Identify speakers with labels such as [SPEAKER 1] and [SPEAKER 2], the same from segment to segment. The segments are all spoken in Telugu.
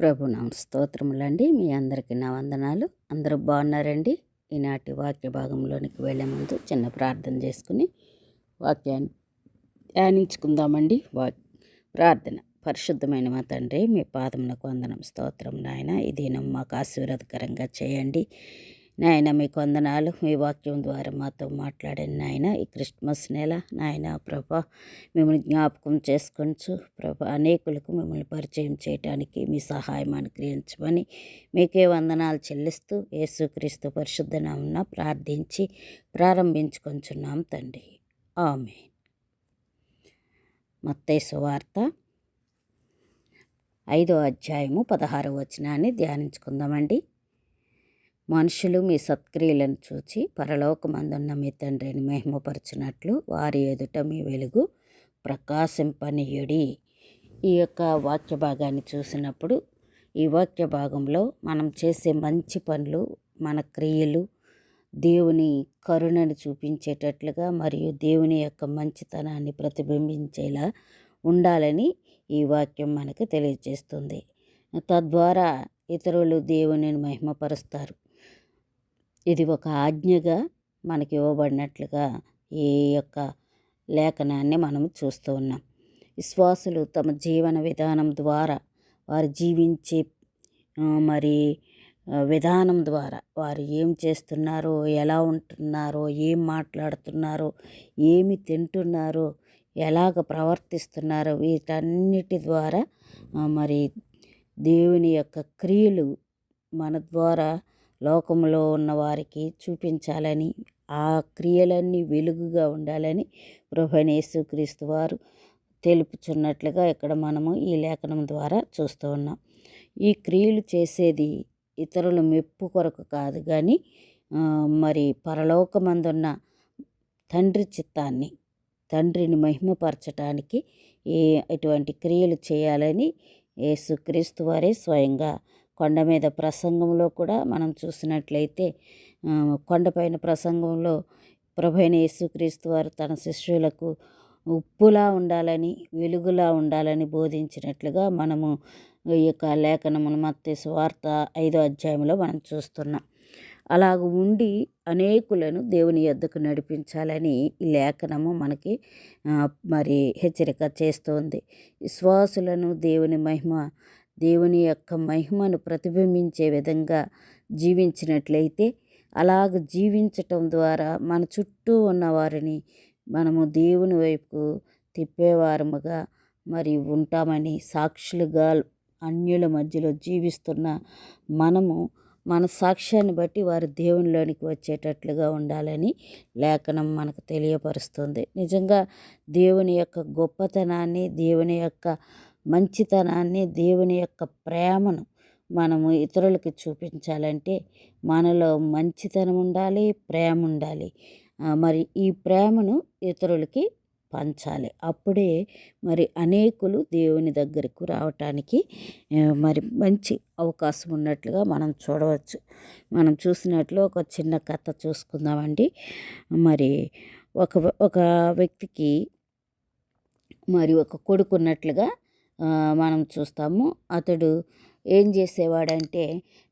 [SPEAKER 1] ప్రభునామ స్తోత్రములండి. మీ అందరికీ నా వందనాలు. అందరూ బాగున్నారండి? ఈనాటి వాక్య భాగంలోనికి వెళ్ళే ముందు చిన్న ప్రార్థన చేసుకుని వాక్యాన్ని ధ్యానించుకుందామండి. వా ప్రార్థన. పరిశుద్ధమైన మా తండ్రి మీ పాదమునకు వందనం స్తోత్రం నాయన. ఈ దినం మాకు ఆశీర్వాదకరంగా చేయండి. నాయన మీకు వందనాలు మీ వాక్యం ద్వారా మాతో మాట్లాడిన నాయన ఈ క్రిస్మస్ నెల నాయన ప్రభా మిమ్మల్ని జ్ఞాపకం చేసుకొంచు ప్రభా అనేకులకు మిమ్మల్ని పరిచయం చేయడానికి మీ సహాయం అనుగ్రహించమని మీకే వందనాలు చెల్లిస్తూ యేసుక్రీస్తు పరిశుద్ధనామన ప్రార్థించి ప్రారంభించుకొంచున్నాం తండ్రి. ఆమె మత్తయి వార్త ఐదో అధ్యాయము పదహారు వచనాన్ని ధ్యానించుకుందామండి. మనుషులు మీ సత్క్రియలను చూచి పరలోకమందున్న మీ తండ్రిని మహిమపరచినట్లు వారి ఎదుట మీ వెలుగు ప్రకాశింపనీయుడి. ఈ యొక్క వాక్య భాగాన్ని చూసినప్పుడు ఈ వాక్య భాగంలో మనం చేసే మంచి పనులు మన క్రియలు దేవుని కరుణను చూపించేటట్లుగా మరియు దేవుని యొక్క మంచితనాన్ని ప్రతిబింబించేలా ఉండాలని ఈ వాక్యం మనకు తెలియజేస్తుంది. తద్వారా ఇతరులు దేవుని మహిమపరుస్తారు. ఇది ఒక ఆజ్ఞగా మనకి ఇవ్వబడినట్లుగా ఈ యొక్క లేఖనాన్ని మనం చూస్తూ ఉన్నాం. విశ్వాసులు తమ జీవన విధానం ద్వారా వారు జీవించే మరి విధానం ద్వారా వారు ఏం చేస్తున్నారో ఎలా ఉంటున్నారో ఏం మాట్లాడుతున్నారో ఏమి తింటున్నారో ఎలాగ ప్రవర్తిస్తున్నారో వీటన్నిటి ద్వారా మరి దేవుని యొక్క క్రియలు మన ద్వారా లోకంలో ఉన్న వారికి చూపించాలని ఆ క్రియలన్నీ వెలుగుగా ఉండాలని ప్రభనేసు క్రీస్తు వారు తెలుపుచున్నట్లుగా ఇక్కడ మనము ఈ లేఖనం ద్వారా చూస్తూ ఉన్నాం. ఈ క్రియలు చేసేది ఇతరుల మెప్పు కొరకు కాదు కానీ మరి పరలోకమందున్న తండ్రి చిత్తాన్ని తండ్రిని మహిమపరచటానికి ఈ ఇటువంటి క్రియలు చేయాలని యేసుక్రీస్తు వారే స్వయంగా కొండ మీద ప్రసంగంలో కూడా మనం చూసినట్లయితే కొండపైన ప్రసంగంలో ప్రభైన యేసుక్రీస్తు వారు తన శిష్యులకు ఉప్పులా ఉండాలని వెలుగులా ఉండాలని బోధించినట్లుగా మనము ఈ యొక్క లేఖనమును మత్తే వార్త ఐదో అధ్యాయంలో మనం చూస్తున్నాం. అలాగ ఉండి అనేకులను దేవుని యొద్దకు నడిపించాలని ఈ లేఖనము మనకి మరి హెచ్చరిక చేస్తుంది. విశ్వాసులను దేవుని మహిమ దేవుని యొక్క మహిమను ప్రతిబింబించే విధంగా జీవించినట్లయితే అలాగ జీవించటం ద్వారా మన చుట్టూ ఉన్న వారిని మనము దేవుని వైపు తిప్పేవారముగా మరి ఉంటామని సాక్షులుగా అన్యుల మధ్యలో జీవిస్తున్న మనము మన సాక్ష్యాన్ని బట్టి వారు దేవునిలోనికి వచ్చేటట్లుగా ఉండాలని లేఖనం మనకు తెలియపరుస్తుంది. నిజంగా దేవుని యొక్క గొప్పతనాన్ని దేవుని యొక్క మంచితనాన్ని దేవుని యొక్క ప్రేమను మనము ఇతరులకి చూపించాలంటే మనలో మంచితనం ఉండాలి ప్రేమ ఉండాలి. మరి ఈ ప్రేమను ఇతరులకి పంచాలి. అప్పుడే మరి అనేకులు దేవుని దగ్గరకు రావటానికి మరి మంచి అవకాశం ఉన్నట్లుగా మనం చూడవచ్చు. మనం చూసినట్లు ఒక చిన్న కథ చూసుకుందామండి. మరి ఒక ఒక వ్యక్తికి మరి ఒక కొడుకు ఉన్నట్లుగా మనం చూస్తాము. అతడు ఏం చేసేవాడంటే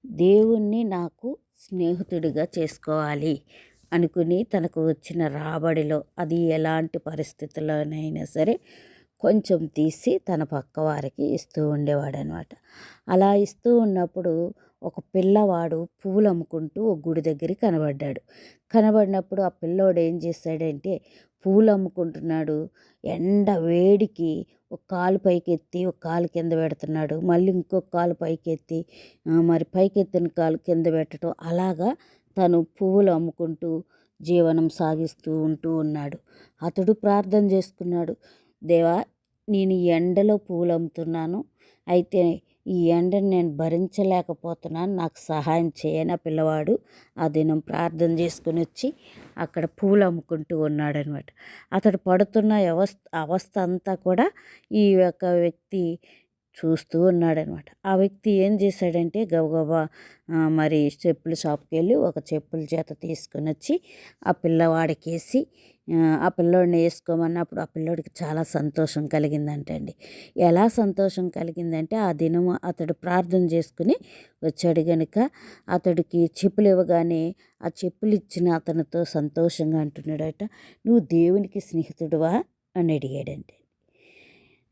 [SPEAKER 1] దేవుణ్ణి నాకు స్నేహితుడిగా చేసుకోవాలి అనుకుని తనకు వచ్చిన రాబడిలో అది ఎలాంటి పరిస్థితుల్లోనైనా సరే కొంచెం తీసి తన పక్క వారికి ఇస్తూ ఉండేవాడు అనమాట అలా ఇస్తూ ఉన్నప్పుడు ఒక పిల్లవాడు పువ్వులు అమ్ముకుంటూ ఒక గుడి దగ్గర కనబడ్డాడు. కనబడినప్పుడు ఆ పిల్లోడు ఏం చేశాడంటే పూలు అమ్ముకుంటున్నాడు ఎండ వేడికి ఒక కాలు పైకెత్తి ఒక కాలు కింద పెడుతున్నాడు. మళ్ళీ ఇంకొక కాలు పైకెత్తి మరి పైకెత్తిన కాలు కింద పెట్టడం. అలాగా తను పువ్వులు అమ్ముకుంటూ జీవనం సాగిస్తూ ఉంటూ ఉన్నాడు. అతడు ప్రార్థన చేసుకున్నాడు దేవా నేను ఎండలో పూలు అమ్ముతున్నాను. అయితే ఈ ఎండను నేను భరించలేకపోతున్నాను. నాకు సహాయం చేయన పిల్లవాడు? ఆ దినం ప్రార్థన చేసుకుని వచ్చి అక్కడ పూలు అమ్ముకుంటూ ఉన్నాడనమాట అతడు పడుతున్న అవస్థ అవస్థ అంతా కూడా ఈ యొక్క వ్యక్తి చూస్తూ ఉన్నాడనమాట ఆ వ్యక్తి ఏం చేశాడంటే గబగబా మరి చెప్పుల షాప్కి వెళ్ళి ఒక చెప్పుల చేత తీసుకుని వచ్చి ఆ పిల్లవాడికి వేసి ఆ పిల్లోడిని వేసుకోమన్నప్పుడు ఆ పిల్లోడికి చాలా సంతోషం కలిగిందంటండి ఎలా సంతోషం కలిగిందంటే ఆ దినము అతడు ప్రార్థన చేసుకుని వచ్చాడు కనుక అతడికి చెప్పులు ఇవ్వగానే ఆ చెప్పులు ఇచ్చిన అతనితో సంతోషంగా అంటున్నాడట నువ్వు దేవునికి స్నేహితుడువా? అని అడిగాడంటే.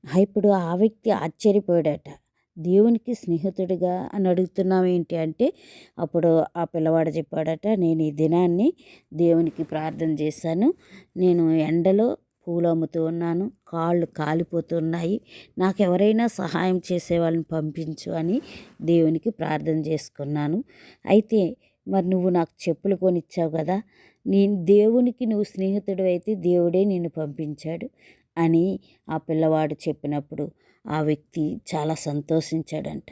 [SPEAKER 1] ఇప్పుడు ఆ వ్యక్తి ఆశ్చర్యపోయాడట. దేవునికి స్నేహితుడిగా అని అడుగుతున్నాం ఏంటి అంటే అప్పుడు ఆ పిల్లవాడు చెప్పాడట నేను ఈ దినాన్ని దేవునికి ప్రార్థన చేశాను. నేను ఎండలో పూలు అమ్ముతూ ఉన్నాను. కాళ్ళు కాలిపోతున్నాయి. నాకు ఎవరైనా సహాయం చేసే వాళ్ళని పంపించు అని దేవునికి ప్రార్థన చేసుకున్నాను. అయితే మరి నువ్వు నాకు చెప్పులు కొనిచ్చావు కదా. నేను దేవునికి నువ్వు స్నేహితుడు అయితే దేవుడే నిన్ను పంపించాడు. అని ఆ పిల్లవాడు చెప్పినప్పుడు ఆ వ్యక్తి చాలా సంతోషించాడంట.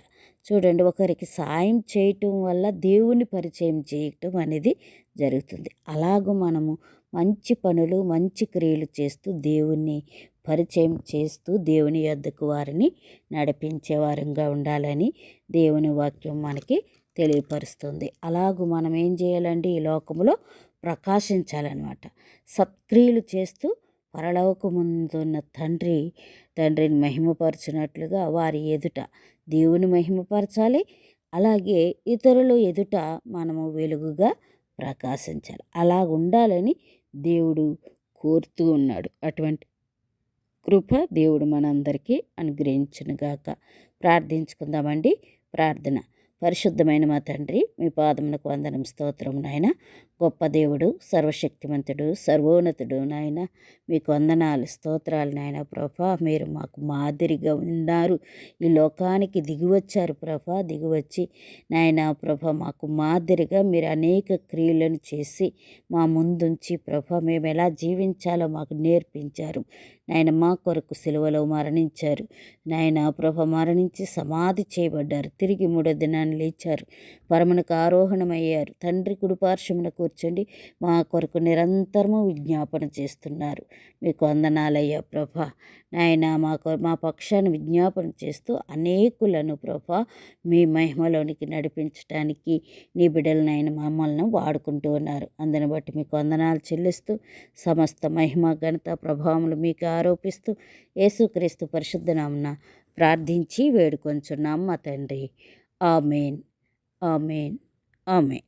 [SPEAKER 1] చూడండి ఒకరికి సాయం చేయటం వల్ల దేవుని పరిచయం చేయటం అనేది జరుగుతుంది. అలాగూ మనము మంచి పనులు మంచి క్రియలు చేస్తూ దేవుణ్ణి పరిచయం చేస్తూ దేవుని యొద్దకు వారిని నడిపించే వారంగా ఉండాలని దేవుని వాక్యం మనకి తెలియపరుస్తుంది. అలాగూ మనం ఏం చేయాలండి? ఈ లోకంలో ప్రకాశించాలన్నమాట. సత్క్రియలు చేస్తూ పరలోకముందున్న తండ్రి తండ్రిని మహిమపరచినట్లుగా వారి ఎదుట దేవుని మహిమపరచాలి. అలాగే ఇతరుల ఎదుట మనము వెలుగుగా ప్రకాశించాలి. అలా ఉండాలని దేవుడు కోరుతూ ఉన్నాడు. అటువంటి కృప దేవుడు మనందరికీ అనుగ్రహించునుగాక. ప్రార్థించుకుందామండి. ప్రార్థన. పరిశుద్ధమైన మా తండ్రి మీ పాదమునకు వందనం స్తోత్రం నాయన. గొప్ప దేవుడు సర్వశక్తిమంతుడు సర్వోన్నతుడు నాయన. మీకు వందనాలు స్తోత్రాలు నాయన ప్రభా. మీరు మాకు మాదిరిగా ఉన్నారు. ఈ లోకానికి దిగివచ్చారు ప్రభా. దిగివచ్చి నాయన ప్రభ మాకు మాదిరిగా మీరు అనేక క్రియలను చేసి మా ముందుంచి ప్రభ మేము ఎలా జీవించాలో మాకు నేర్పించారు. నాయన మా కొరకు సిలువలో మరణించారు. నాయన ప్రభ మరణించి సమాధి చేయబడ్డారు. తిరిగి మూడో దినాన్ని లేచారు. పరమునకు ఆరోహణమయ్యారు. తండ్రి కుడిపార్శ్వమున కూర్చోండి మా కొరకు నిరంతరము విజ్ఞాపన చేస్తున్నారు. మీకు వందనాలయ్యా ప్రభ. నాయన మా మా పక్షాన్ని విజ్ఞాపన చేస్తూ అనేకులను ప్రభ మీ మహిమలోనికి నడిపించడానికి నీ బిడ్డలనైన మమ్మల్ని వాడుకుంటూ ఉన్నారు. అందుని బట్టి మీకు వందనాలు చెల్లిస్తూ సమస్త మహిమ ఘనత ప్రభావములు మీకు ఆరోపిస్తూ యేసుక్రీస్తు పరిశుద్ధనామున ప్రార్థించి వేడుకొంచున్నాం మా తండ్రి. ఆమెన్. ఆమెన్. ఆమెన్.